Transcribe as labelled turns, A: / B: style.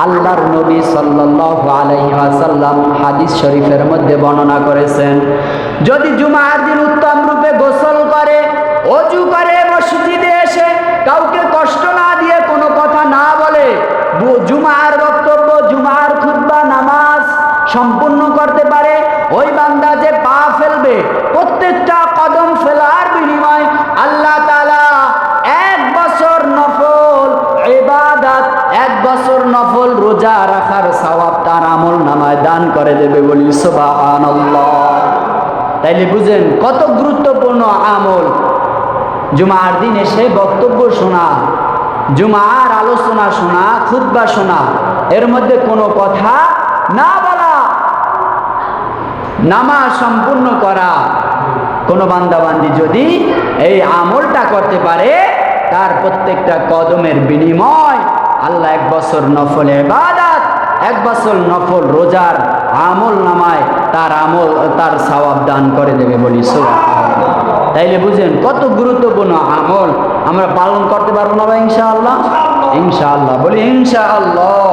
A: আল্লাহর নবী সাল্লাল্লাহু আলাইহি ওয়াসাল্লাম হাদিস শরীফের মধ্যে বর্ণনা করেছেন, যদি জুমার দিন উত্তম রূপে গোসল করে, অজু করে, মসজিদে এসে কাউকে কষ্ট না দিয়ে কোনো কথা না বলে জুমার বক্তব্য, জুমার খুতবা, নামাজ সম্পূর্ণ করতে পারে, ওই বান্দা নফল রোজা রাখার সওয়াব তার আমল নামায় দান করে দেবে বলি, সুবহানাল্লাহ। তাইলে বুঝেন কত গুরুত্বপূর্ণ আমল। জুমার দিন এসে বক্তব্য শোনা, জুমার আলোচনা শোনা, খুতবা শোনা, এর মধ্যে কোনো কথা না বলা, নামাজ সম্পূর্ণ করা। কোনো বান্দাবান্দি যদি এই আমলটা করতে পারে, তার প্রত্যেকটা কদমের বিনিময় আল্লাহ এক বছর নফল এবাদাত এক বছর নফল রোজার আমল নামায় তার আমল, তার সওয়াব দান করে দেবে বলি। তাইলে বুঝেন কত গুরুত্বপূর্ণ আমল আমরা পালন করতে পারব না ইনশাআল্লাহ? ইনশাআল্লাহ। বলি, ইনশাআল্লাহ।